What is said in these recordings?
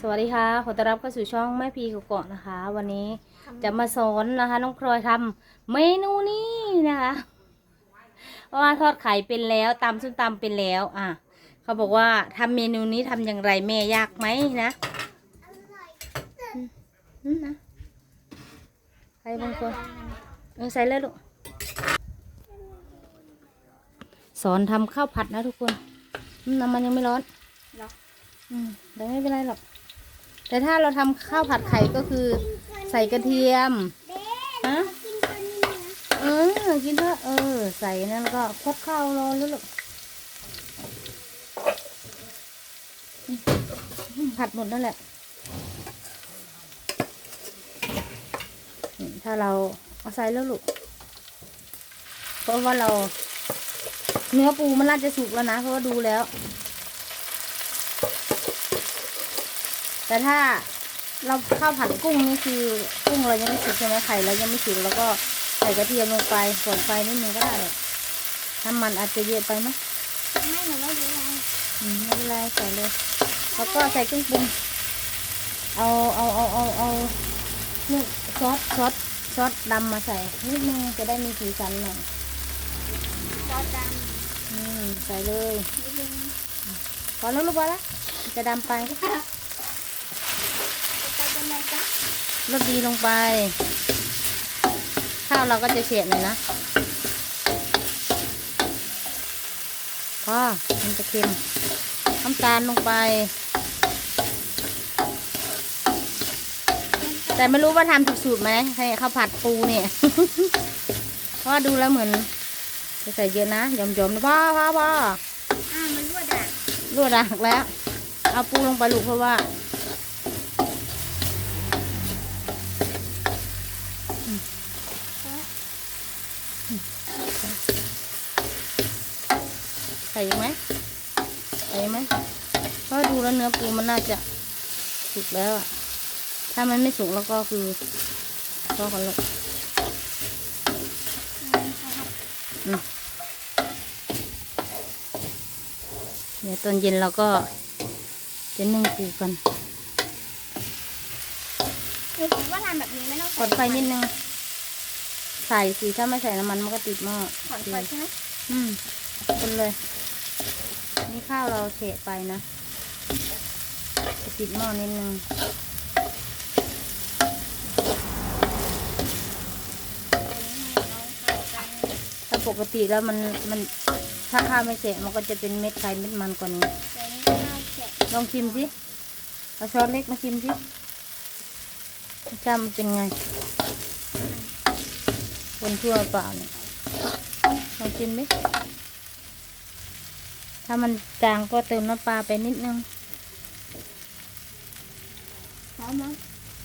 สวัสดีค่ะ ขอต้อนรับเข้าสู่ช่องแม่พีกเกาะนะคะ วันนี้จะมาสอนนะคะ น้องพลอยทำเมนูนี้นะคะเพราะว่าทอดไข่เป็นแล้วตำส้มตำเป็นแล้ว อะ เขาบอกว่าทำเมนูนี้ทำอย่างไรแม่ยากไหมนะอืมนะใครบางคนเออใส่เลยลูกสอนทำข้าวผัดนะทุกคนอืมน้ำมันยังไม่ร้อนเหรออืมแต่ไม่เป็นไรหรอก แต่ถ้าเราทำข้าวผัดไข่ก็คือใส่กระเทียมฮะเออ กินเถอะเออ ใส่นั่นแล้วก็คดข้าวรอแล้วลูกอืมผัดหมดนั่นแหละนี่ถ้าเราเอาใส่แล้วลูก เพราะว่าเรา เนื้อปูมันน่าจะสุกแล้วนะ เพราะว่าดูแล้ว แต่ถ้าเราข้าวผัดกุ้งนี่คือกุ้งเรายังไม่สุกใช่ไหมไข่เรายังไม่สุกแล้วก็ใส่กระเทียมลงไปส่วนไฟนิดนึงก็ได้เลยน้ำมันอาจจะเยอะไปไหมไม่หนูไม่รู้ไงอืมไม่เป็นไรใส่เลยแล้วก็ใส่เครื่องปรุงเอาเอาเอาเอาเอานี่ซอสซอสซอสดำมาใส่นิดนึงจะได้มีสีสันหน่อยซอสดอืมใส่เลยำนิดนึงพอแล้วลูกพอแล้วจะดำไป จะไปเป็นไงจ๊ะรสดีลงไป ข้าวเราก็จะเฉียดหน่อยนะพอมันจะเค็มน้ำตาลลงไป แต่ไม่รู้ว่าทำถูกสูตรไหมใครข้าวผัดปูเนี่ยเพราะว่าดูแล้วเหมือนจะใส่เยอะนะยอมๆนะพ่อพ่อพ่ออ่ามันรั่วด่างรวดดักแล้ว เอาปูลงไปลูกเพราะว่า ใส่อีกไหมใส่อีกไหมเพราะดูแล้วเนื้อปูมันน่าจะสุกแล้วอะถ้ามันไม่สุกแล้วก็คือก็กันเลยอืมเดี๋ยวตอนเย็นเราก็จะนึ่งปูกันหนูคิดว่าทำแบบนี้ไม่ต้องกดไฟนิดนึง ใส่สิถ้าไม่ใส่น้ำมันมันก็ติดหม้อถอนไฟใช่ไหมอืมคนเลย นี่ข้าวเราเฉะไปนะจะติดหม้อนิดนึงถ้าปกติแล้วมันมันถ้าข้าวไม่เสร็จมันก็จะเป็นเม็ดไข่เม็ดมันกว่านี้เดี๋ยวนี้ก็น่าเสร็จลองชิมสิเอาช้อนเล็กมาชิมสิรสชาติมันเป็นไง คนทั่วเปล่าเนี่ยลองชิมดิถ้ามันจางก็เติมน้ำปลาไปนิดนึงหอมมั้ง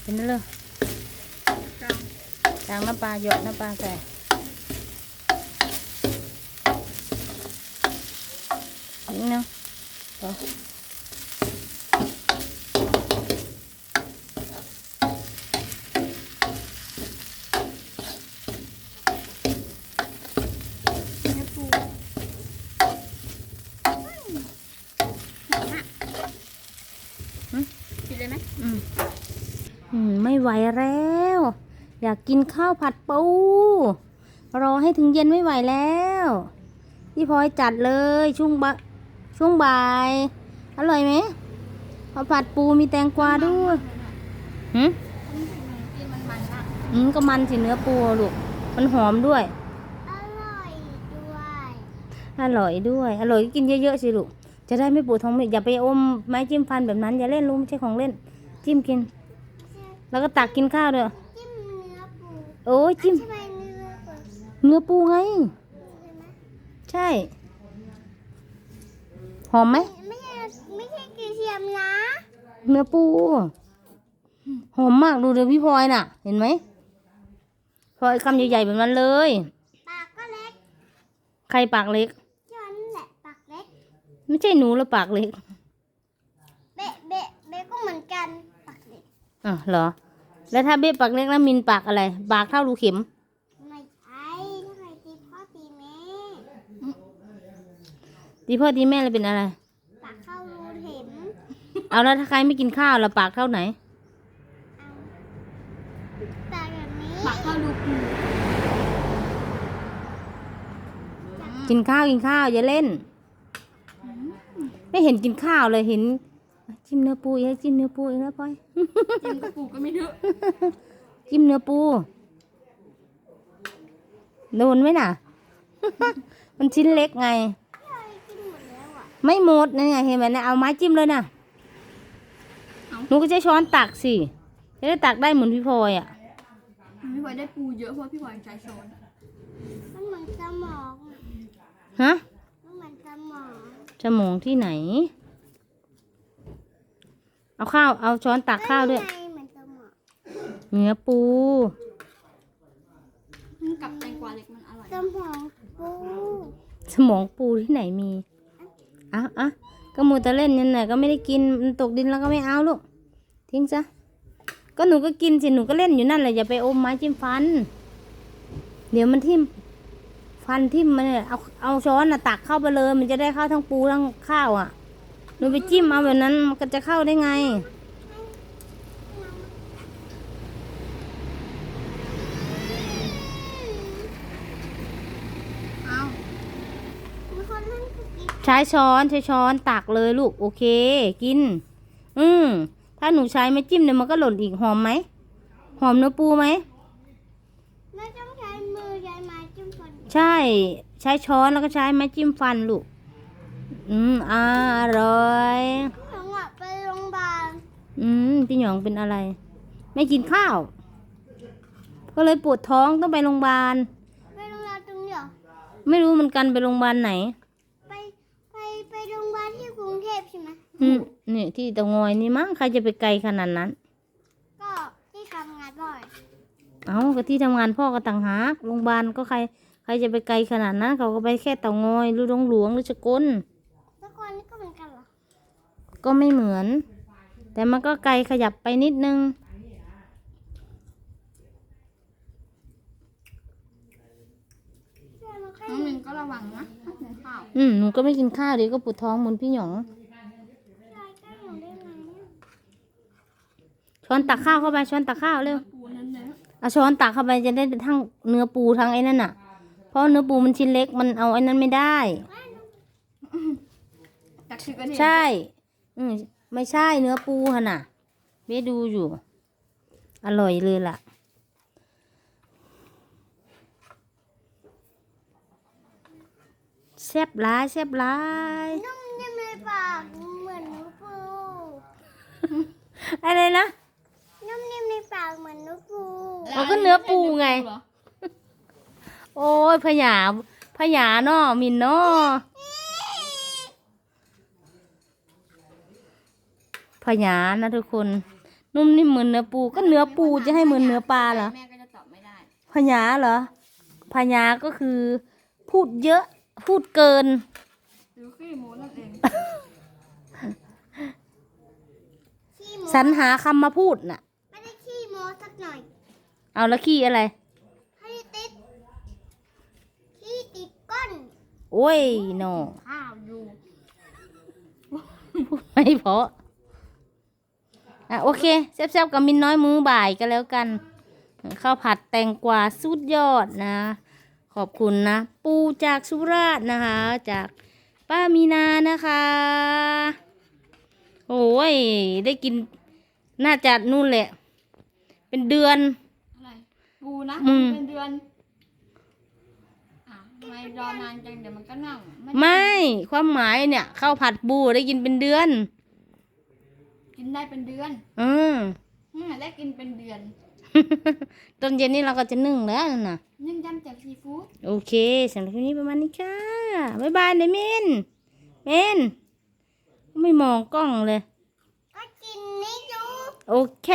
เป็นนั่นเลยกลางจางน้ำปลาหยอดน้ำปลาใส่นิดนึงพอ เนื้อปูหอมอะกินเลยไหม อืมอืม ไม่ไหวแล้ว อยากกินข้าวผัดปู รอให้ถึงเย็นไม่ไหวแล้วพี่พลอยจัดเลยช่วงบะช่วงบ่าย อร่อยไหมข้าวผัดปูมีแตงกวาด้วยหืมกินมันมันมากอืมก็มันสิเนื้อปูอะลูกมันหอมด้วย อร่อยด้วยอร่อยด้วย อร่อยก็กินเยอะๆสิลูกจะได้ไม่ปวดท้องอย่าไปอมไม้จิ้มฟันแบบนั้นอย่าเล่นลูกไม่ใช่ของเล่น จิ้มกิน แล้วก็ตักกินข้าวด้วยจิ้มเนื้อปูโอ้ยจิ้มใช่ไหมเนื้อปูเนื้อปูไงใช่ไหมใช่ หอมไหม ไม่ใช่ไม่ใช่กระเทียมนะเนื้อปู หอมมากดูเดี๋ยวพี่พลอยน่ะ เห็นไหมพลอยคำใหญ่ๆแบบนั้นเลย ปากก็เล็กใครปากเล็ก ย้อนแหละปากเล็กไม่ใช่หนูแล้วปากเล็ก เบะเบะเบะก็เหมือนกัน ปากเล็กอะเหรอ แล้วถ้าเบ๊ปากเล็กแล้วมินปากอะไร ปากเท่ารูเข็ม ไม่ใช่ทำไมตีพ่อตีแม่ ตีพ่อตีแม่เลยเป็นอะไร ปากเข้ารูเข็ม เอาแล้วถ้าใครไม่กินข้าวล่ะปากเท่าไหน ปากแบบนี้ปากเข้ารูปูกินข้าวกินข้าวอย่าเล่น ไม่เห็นกินข้าวเลยเห็น จิ้มเนื้อปูอีกแล้วจิ้มเนื้อปูอีกแล้วพลอย จิ้มกระปูก็ไม่เถอะจิ้มเนื้อปู โดนไหมน่ะ มันชิ้นเล็กไงพี่พลอยกินหมดแล้วอะไม่หมดนั่นไงเห็นไหมนะเอาไม้จิ้มเลยนะหนูก็ใช้ช้อนตักสิ จะได้ตักได้เหมือนพี่พลอยอะ พี่พลอยได้ปูเยอะเพราะพี่พลอยใช้ช้อนมันเหมือนสมองอะฮะมันเหมือนสมองสมองที่ไหน เอาข้าว เอาช้อนตักข้าวด้วยไงเหมือนสมองเนื้อปู กับแตงกวาเล็กมันอร่อยสมองปูสมองปูที่ไหนมีอะอะก็มูแต่เล่นนี่แหละก็ไม่ได้กิน มันตกดินแล้วก็ไม่เอาลูก ทิ้งซะ ก็หนูก็กินสิ หนูก็เล่นอยู่นั่นแหละ อย่าไปอมไม้จิ้มฟัน เดี๋ยวมันทิ่ม ฟันทิ่มมันเนี่ยเอา เอาช้อนน่ะตักเข้าไปเลย มันจะได้เข้าทั้งปูทั้งข้าวอะห นูไปจิ้มเอาแบบนั้นมันก็จะเข้าได้ไงอ้าวมีคนนั่งคุกกี้ใช้ช้อนใช้ช้อนตักเลยลูก โอเค กิน อืมถ้าหนูใช้ไม่จิ้มเนี่ยมันก็หล่นอีกหอมไหมหอมเนื้อปูไหมไม่ต้องใช้มือใช้ไม้จิ้มฟันใช่ ใช้ช้อนแล้วก็ใช้ไม้จิ้มฟันลูก อืมอร่อย หนูอะไปโรงพยาบาลอืมพี่หยองเป็นอะไร ไม่กินข้าว ก็เลยปวดท้องต้องไปโรงพยาบาล ไปโรงพยาบาลตรงเดียวไม่รู้เหมันกันไปโรงพยาบาลไหน ไปไปไปโรงพยาบาลที่กรุงเทพใช่ไหมอืมนี่ที่เตางอยนี่มั้งใครจะไปไกลขนาดนั้น ก็ที่ทำงานบ่อย เอาก็ที่ทำงานพ่อก็ต่างหากโรงพยาบาลก็ใคร ใครจะไปไกลขนาดนั้น เขาก็ไปแค่เตางอยหรือหลวงหลวงหรือสกล แล้วคนนี้ก็เหมือนกันเหรอ ก็ไม่เหมือน แต่มันก็ไกลขยับไปนิดนึงเชื่อมันก็น้องมินก็ระวังนะถ้ากินข้าว อืมหนูก็ไม่กินข้าวเดี๋ยวก็ปวดท้องเหมือนพี่หยองยายก็หนูได้ไงเนี่ยช้อนตักข้าวเข้าไปช้อนตักข้าวเร็ว ปูนั้นเนื้อเอาช้อนตักเข้าไปจะได้ทั้งเนื้อปูทั้งไอ้นั่นน่ะ เพราะเนื้อปูมันชิ้นเล็กมันเอาไอ้นั้นไม่ได้ จากชื่อกระเทียมใช่ อืมไม่ใช่เนื้อปูฮะน่ะเบดูอยู่ อร่อยเลยล่ะ แซ่บหลายแซ่บหลายนุ่มนิ่มในปากเหมือนนุปูอะไรนะนุ่มนิ่มในปากเหมือนนุปูเอาก็เนื้อปูไงเหรอโอ้ยพยาพยาเนาะมินเนาะ พยานะทุกคน นุ่มนิ่มเหมือนเนื้อปู ก็เนื้อปูจะให้เหมือนเนื้อปลาเหรอแม่ก็จะตอบไม่ได้พญาเหรอพญาก็คือ พูดเยอะพูดเกินหรือขี้โม้นั่นเองขี้โมสรรหาคำมาพูดน่ะ ไม่ได้ขี้โมสักหน่อย เอาแล้วขี้อะไรให้ติดขี้ติดก้นโอ้ยโนข้าวอยู่พูดไม่เพราะ อะโอเคแซ่บๆกับมินน้อยมือบ่ายก็แล้วกันข้าวผัดแตงกวาสุดยอดนะ ขอบคุณนะ ปูจากสุราษฎร์นะคะ จากป้ามีนานะคะโอ้ยได้กินน่าจะนู่นแหละ เป็นเดือนอะไรปูนะอืมเป็นเดือนอะทำไมรอนานจังเดี๋ยวมันก็เน่าไม่ไม่ความหมายเนี่ยข้าวผัดปูได้กินเป็นเดือน กินได้เป็นเดือนอืมอืมได้กินเป็นเดือน ตอนเย็นนี้เราก็จะนึ่งแล้วนะนึ่งยำจากซีฟู้ดโอเคสำหรับคลิปนี้ประมาณนี้ค่ะบ๊ายบายเดมินเมนไม่มองกล้องเลย ก็กินนี่อยู่โอเค